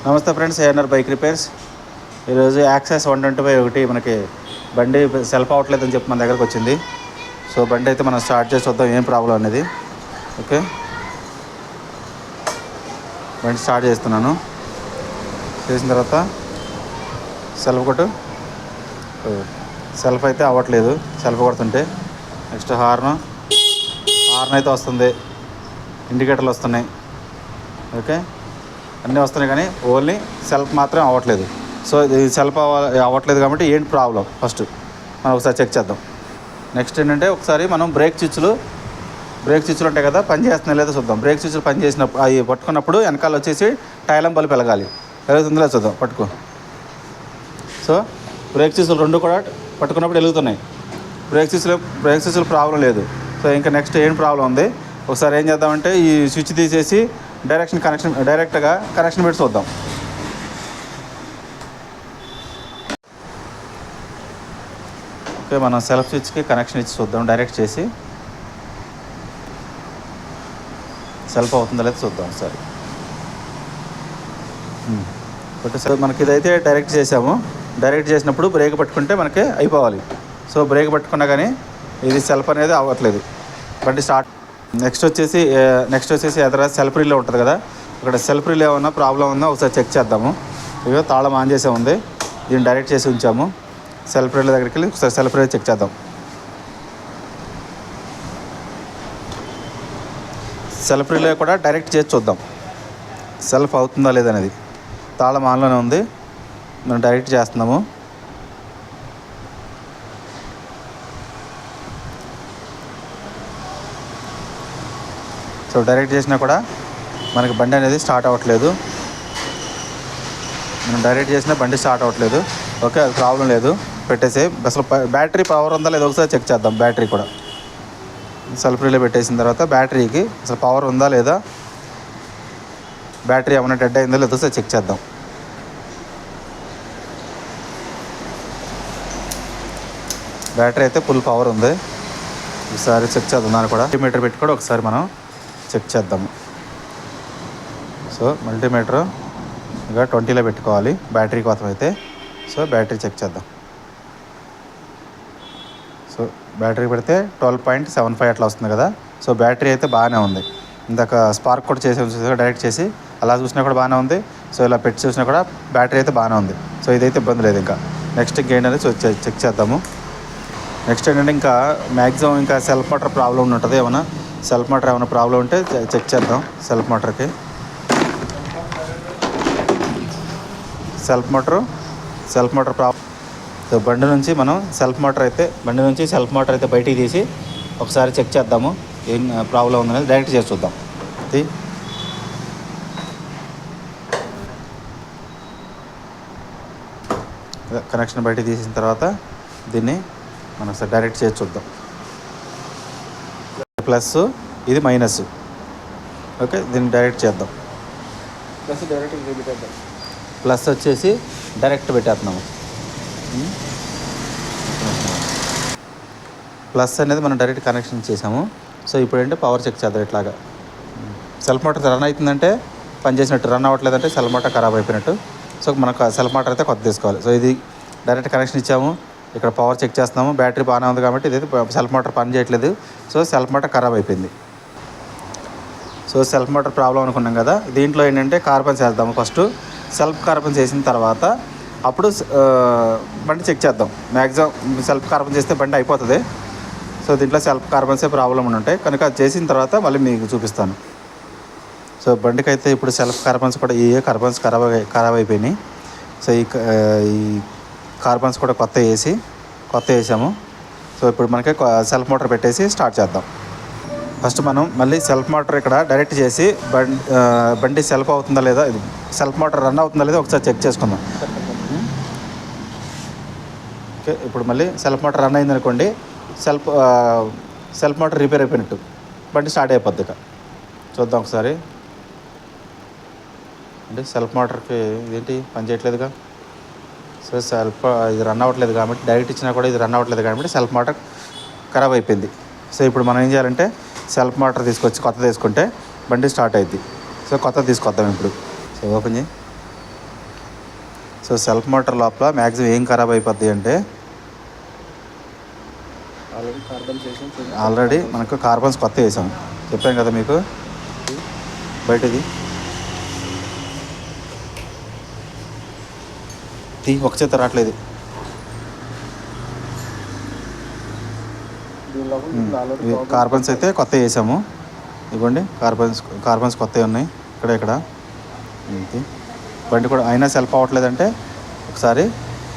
Namaste friends ANR bike repairs. ఈరోజు access one twenty five ఒకటి మనకి బండి సెల్ఫ్ అవ్వట్లేదని చెప్పి మన దగ్గరకు వచ్చింది. సో బండి అయితే మనం స్టార్ట్ చేసి వద్దాం ఏం ప్రాబ్లం అనేది. ఓకే? బండి స్టార్ట్ చేస్తున్నాను. చేసిన తర్వాత సెల్ఫ్ కొట్టు. సెల్ఫ్ అయితే అవ్వట్లేదు సెల్ఫ్ కొడుతుంటే. Next horn. హార్న్ అయితే వస్తుంది. ఇండికేటర్లు వస్తున్నాయి. ఓకే? అన్నీ వస్తున్నాయి కానీ ఓన్లీ సెల్ఫ్ మాత్రం అవ్వట్లేదు. సో ఇది సెల్ఫ్ అవ్వట్లేదు కాబట్టి ఏంటి ప్రాబ్లం? ఫస్ట్ మనం ఒకసారి చెక్ చేద్దాం. నెక్స్ట్ ఏంటంటే ఒకసారి మనం బ్రేక్ స్విచ్లు బ్రేక్ స్విచ్లు ఉంటాయి కదా పని చేస్తున్నాయి లేదో చూద్దాం. బ్రేక్ స్విచ్లు పని చేసినప్పుడు అవి పట్టుకున్నప్పుడు వెనకాల వచ్చేసి టైలం బల్బ్ వెలగాలి వెలుగుతుందిలా చూద్దాం పట్టుకో. సో బ్రేక్ స్విచ్లు రెండు కూడా పట్టుకున్నప్పుడు వెలుగుతున్నాయి. బ్రేక్ స్విచ్లు బ్రేక్ స్విచ్లు ప్రాబ్లం లేదు. సో ఇంకా నెక్స్ట్ ఏం ప్రాబ్లం ఉంది? ఒకసారి ఏం చేద్దామంటే ఈ స్విచ్ తీసేసి డైరెక్షన్ కనెక్షన్ డైరెక్ట్గా కనెక్షన్ పెట్టి చూద్దాం. ఓకే మనం సెల్ఫ్ స్విచ్కి కనెక్షన్ ఇచ్చి చూద్దాం డైరెక్ట్ చేసి. సెల్ఫ్ అవుతుందో లేదా చూద్దాం సరే ఓకే సార్ మనకి ఇదైతే డైరెక్ట్ చేసాము. డైరెక్ట్ చేసినప్పుడు బ్రేక్ పట్టుకుంటే మనకి అయిపోవాలి. సో బ్రేక్ పట్టుకున్నా కానీ ఇది సెల్ఫ్ అనేది అవ్వట్లేదు. బండి స్టార్ట్. నెక్స్ట్ వచ్చేసి నెక్స్ట్ వచ్చేసి ఎదర సెల్ఫ్ రిలే ఉంటుంది కదా? ఇక్కడ సెల్ఫ్ రిలే ఏమన్నా ప్రాబ్లం ఉందో? ఒకసారి చెక్ చేద్దాము. ఇవో తాళం ఆన్ చేసే ఉంది. దీన్ని డైరెక్ట్ చేసి ఉంచాము. సెల్ఫ్ రిలే దగ్గరికి వెళ్ళి ఒకసారి సెల్ఫ్ రిలే చెక్ చేద్దాం. సెల్ఫ్ రిలే కూడా డైరెక్ట్ చేసి చూద్దాం. సెల్ఫ్ అవుతుందా లేదనేది తాళం ఆన్లోనే ఉంది. మనం డైరెక్ట్ చేస్తున్నాము. సో డైరెక్ట్ చేసినా కూడా మనకి బండి అనేది స్టార్ట్ అవ్వట్లేదు. మనం డైరెక్ట్ చేసినా బండి స్టార్ట్ అవ్వట్లేదు. ఓకే అది ప్రాబ్లం లేదు. పెట్టేసి అసలు బ్యాటరీ పవర్ ఉందా లేదో ఒకసారి చెక్ చేద్దాం బ్యాటరీ కూడా. సెల్ఫ్ రిలే పెట్టేసిన తర్వాత బ్యాటరీకి అసలు పవర్ ఉందా లేదా? బ్యాటరీ ఏమైనా డెడ్ అయిందో లేదో ఒకసారి చెక్ చేద్దాం. బ్యాటరీ అయితే ఫుల్ పవర్ ఉంది. ఒకసారి చెక్ చేద్దాం దాన్ని కూడా. మీటర్ పెట్టి కూడా ఒకసారి మనం చెక్ చేద్దాము. సో మల్టీమీటర్ ఇంకా ట్వంటీలో పెట్టుకోవాలి. బ్యాటరీ కోసం అయితే. సో బ్యాటరీ చెక్ చేద్దాం. సో బ్యాటరీ పెడితే ట్వెల్వ్ పాయింట్ సెవెన్ ఫైవ్ అట్లా వస్తుంది కదా. సో బ్యాటరీ అయితే బాగానే ఉంది. ఇందాక స్పార్క్ కూడా చేసి చూసి డైరెక్ట్ చేసి. అలా చూసినా కూడా బాగానే ఉంది. సో ఇలా పెట్టి చూసినా కూడా బ్యాటరీ అయితే బాగానే ఉంది. సో ఇదైతే ఇబ్బంది లేదు ఇంకా. నెక్స్ట్ ఇంకేంటనేది చెక్ చేద్దాము. నెక్స్ట్ ఏంటంటే ఇంకా మ్యాక్సిమం ఇంకా సెల్ఫ్ వాటర్ ప్రాబ్లం ఉంటుంది ఏమైనా సెల్ఫ్ మోటార్ ఏమైనా ప్రాబ్లం ఉంటే చెక్ చేద్దాం self మోటార్కి. Self motor self motor problem so బండి నుంచి మనం సెల్ఫ్ మోటార్ అయితే బండి నుంచి సెల్ఫ్ మోటార్ అయితే బయటికి తీసి ఒకసారి చెక్ చేద్దాము ఏం ప్రాబ్లం ఉందనేది డైరెక్ట్ చేసి చూద్దాం. అది కనెక్షన్ బయటికి తీసిన తర్వాత దీన్ని మనం డైరెక్ట్ చేసి చూద్దాం. ప్లస్ ఇది మైనస్ ఓకే దీన్ని డైరెక్ట్ చేద్దాం. ప్లస్ డైరెక్ట్ ప్లస్ వచ్చేసి డైరెక్ట్ పెట్టేస్తున్నాము. ప్లస్ అనేది మనం డైరెక్ట్ కనెక్షన్ చేసాము. సో ఇప్పుడు ఏంటంటే పవర్ చెక్ చేద్దాం ఇట్లాగా. సెల్ఫ్ మోటార్ రన్ అవుతుందంటే పని చేసినట్టు రన్ అవ్వట్లేదంటే సెల్ఫ్ మోటార్ ఖరాబ్ అయిపోయినట్టు. సో మనకు సెల్ఫ్ మోటార్ అయితే కొత్త తీసుకోవాలి. సో ఇది డైరెక్ట్ కనెక్షన్ ఇచ్చాము. ఇక్కడ పవర్ చెక్ చేస్తున్నాము. బ్యాటరీ బాగానే ఉంది కాబట్టి ఇది సెల్ఫ్ మోటార్ పని చేయట్లేదు. సో సెల్ఫ్ మోటార్ ఖరాబ్ అయిపోయింది. సో సెల్ఫ్ మోటార్ ప్రాబ్లం అనుకున్నాం కదా. దీంట్లో ఏంటంటే కార్బన్స్ వేద్దాము ఫస్ట్ సెల్ఫ్ కార్బన్స్ వేసిన తర్వాత అప్పుడు బండి చెక్ చేద్దాం. మ్యాక్సిమం సెల్ఫ్ కార్బన్ చేస్తే బండి అయిపోతుంది. సో దీంట్లో సెల్ఫ్ కార్బన్సే ప్రాబ్లం ఉంటాయి. కనుక అది చేసిన తర్వాత మళ్ళీ మీకు చూపిస్తాను. సో బండికి అయితే ఇప్పుడు సెల్ఫ్ కార్బన్స్ కూడా ఏ కార్బన్స్ ఖరాబ్ ఖరాబ్ అయిపోయినాయి. సో ఈ క- ఈ కార్బన్స్ కూడా కొత్త వేసి కొత్త వేసాము. సో ఇప్పుడు మనకి సెల్ఫ్ మోటార్ పెట్టేసి స్టార్ట్ చేద్దాం. ఫస్ట్ మనం మళ్ళీ సెల్ఫ్ మోటార్ ఇక్కడ డైరెక్ట్ చేసి బండి బండి సెల్ఫ్ అవుతుందా లేదా ఇది సెల్ఫ్ మోటార్ రన్ అవుతుందా లేదా ఒకసారి చెక్ చేసుకుందాం. ఓకే ఇప్పుడు మళ్ళీ సెల్ఫ్ మోటార్ రన్ అయింది అనుకోండి సెల్ఫ్ సెల్ఫ్ మోటార్ రిపేర్ అయిపోయినట్టు. బండి స్టార్ట్ అయిపోద్ది ఇక. చూద్దాం ఒకసారి. అంటే సెల్ఫ్ మోటార్కి ఇదేంటి? పని చేయట్లేదుగా? సో సెల్ఫ్ ఇది రన్ అవ్వట్లేదు కాబట్టి డైరెక్ట్ ఇచ్చినా కూడా ఇది రన్ అవ్వట్లేదు కాబట్టి సెల్ఫ్ మోటార్ ఖరాబ్ అయిపోయింది. సో ఇప్పుడు మనం ఏం చేయాలంటే సెల్ఫ్ మోటార్ తీసుకొచ్చి కొత్త తీసుకుంటే బండి స్టార్ట్ అయింది సో కొత్త తీసుకొద్దాం ఇప్పుడు. సో ఓపెన్ చేయి. సో సెల్ఫ్ మోటార్ లోపల మ్యాక్సిమం ఏం ఖరాబ్ అయిపోద్ది అంటే ఆల్రెడీ ఆల్రెడీ మనకు కార్బన్స్ కొత్త వేసాం. చెప్పాం కదా మీకు? బయటది. తీ ఒక చేత రావట్లేదు. కార్బన్స్ అయితే కొత్త వేసాము ఇవ్వండి కార్బన్స్ కార్బన్స్ కొత్తవి ఉన్నాయి. ఇక్కడ ఇక్కడ. బండి కూడా అయినా సెల్ఫ్ అవ్వట్లేదంటే ఒకసారి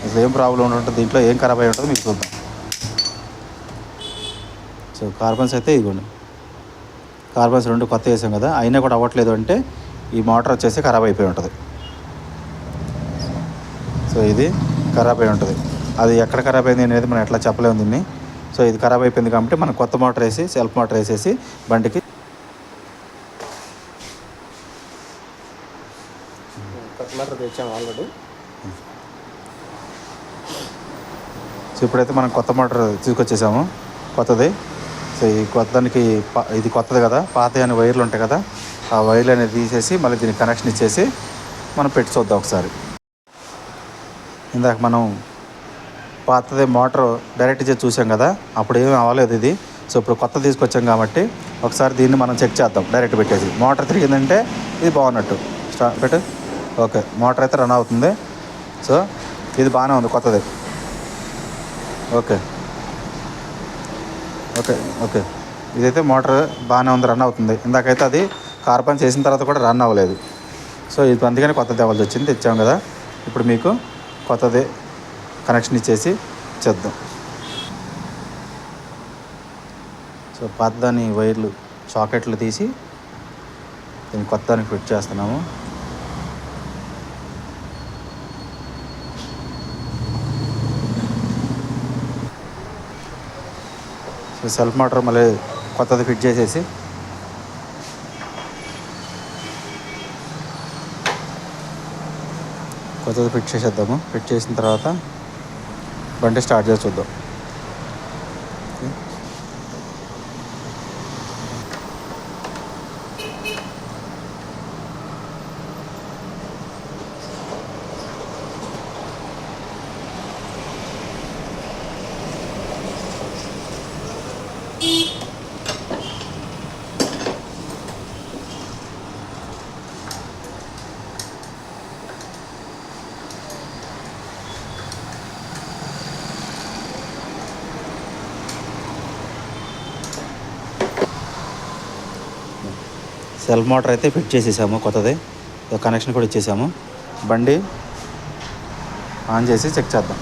అసలు ఏం ప్రాబ్లం ఉంటుంది దీంట్లో ఏం ఖరాబ్ అయి ఉంటుందో మీకు చూద్దాం. సో కార్బన్స్ అయితే ఇదిగోండి కార్బన్స్ రెండు కొత్త వేసాం కదా అయినా కూడా అవ్వట్లేదు అంటే ఈ మోటార్ వచ్చేసి ఖరాబ్ అయిపోయి ఉంటుంది. సో ఇది ఖరాబ్ అయి ఉంటుంది. అది ఎక్కడ ఖరాబ్ అయింది అనేది మనం ఎట్లా చెప్పలేము దీన్ని. సో ఇది ఖరాబ్ అయిపోయింది కాబట్టి మనం కొత్త మోటార్ వేసి సెల్ఫ్ మోటార్ వేసేసి బండికి కొత్త మోటార్ తెచ్చాం ఆల్రెడీ సో ఇప్పుడైతే మనం కొత్త మోటార్ తీసుకొచ్చేసాము. కొత్తది. సో ఈ కొత్త దానికి ప- ఇది కొత్తది కదా. పాత అనే వైర్లు ఉంటాయి కదా. ఆ వైర్లు అనేది తీసేసి మళ్ళీ దీనికి కనెక్షన్ ఇచ్చేసి మనం పెట్టి చూద్దాం ఒకసారి. ఇందాక మనం పాతది మోటార్ డైరెక్ట్ చేసి చూసాం కదా అప్పుడు ఏమీ అవ్వలేదు ఇది. సో ఇప్పుడు కొత్త తీసుకొచ్చాం కాబట్టి ఒకసారి దీన్ని మనం చెక్ చేద్దాం డైరెక్ట్ పెట్టేసి. మోటార్ తిరిగిందంటే ఇది బాగున్నట్టు. స్టా పెట్టు. ఓకే మోటార్ అయితే రన్ అవుతుంది. సో ఇది బాగానే ఉంది కొత్తది. ఓకే. Okay okay. ఇదైతే మోటార్ బాగానే ఉంది రన్ అవుతుంది. ఇందాకైతే అది కార్బన్ చేసిన తర్వాత కూడా రన్ అవ్వలేదు. సో ఇది అందుకని కొత్తది ఇవ్వాల్సి వచ్చింది తెచ్చాం కదా. ఇప్పుడు మీకు కొత్తది కనెక్షన్ ఇచ్చేసి చేద్దాం. సో పాత దాని వైర్లు సాకెట్లు తీసి దీన్ని కొత్త దానికి ఫిట్ చేస్తున్నాము. సో సెల్ఫ్ మోటార్ మళ్ళీ కొత్తది ఫిట్ చేసేసి కొత్తది ఫిట్ చేసేద్దాము. ఫిట్ చేసిన తర్వాత బండి స్టార్ట్ చేసి చూద్దాం. సెల్ఫ్ మోటార్ అయితే ఫిట్ చేసేసాము కొత్తది. కనెక్షన్ కూడా ఇచ్చేసాము. బండి ఆన్ చేసి చెక్ చేద్దాం.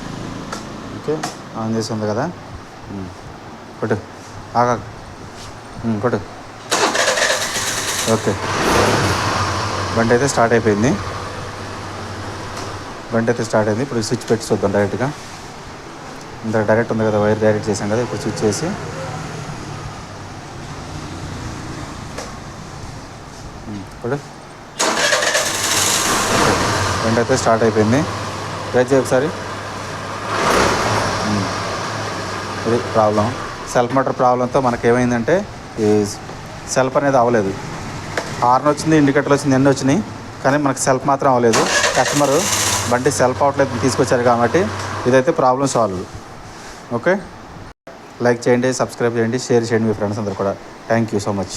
ఓకే ఆన్ చేసి ఉంది కదా? కొట్టు. ఆగా కొట్టు. ఓకే. బండి అయితే స్టార్ట్ అయిపోయింది. బండి అయితే స్టార్ట్ అయింది. ఇప్పుడు స్విచ్ పెట్టి చూద్దాం డైరెక్ట్గా. ఇంత డైరెక్ట్ ఉంది కదా వైర్ డైరెక్ట్ చేసాం కదా ఇప్పుడు స్విచ్ చేసి ఇప్పుడు బండి అయితే స్టార్ట్ అయిపోయింది. ట్రై చేయ ఒకసారి. ఇది ప్రాబ్లం. సెల్ఫ్ మోటార్ ప్రాబ్లంతో మనకి ఏమైందంటే ఈ సెల్ఫ్ అనేది అవ్వలేదు. హార్న్ వచ్చింది ఇండికేటర్ వచ్చింది ఎన్ని వచ్చినాయి కానీ మనకు సెల్ఫ్ మాత్రం అవ్వలేదు. కస్టమర్ బండి సెల్ఫ్ అవట్లేదు తీసుకొచ్చారు కాబట్టి ఇదైతే ప్రాబ్లం సాల్వ్ ఓకే లైక్ చేయండి సబ్స్క్రైబ్ చేయండి షేర్ చేయండి మీ ఫ్రెండ్స్ అందరు కూడా. Thank you so much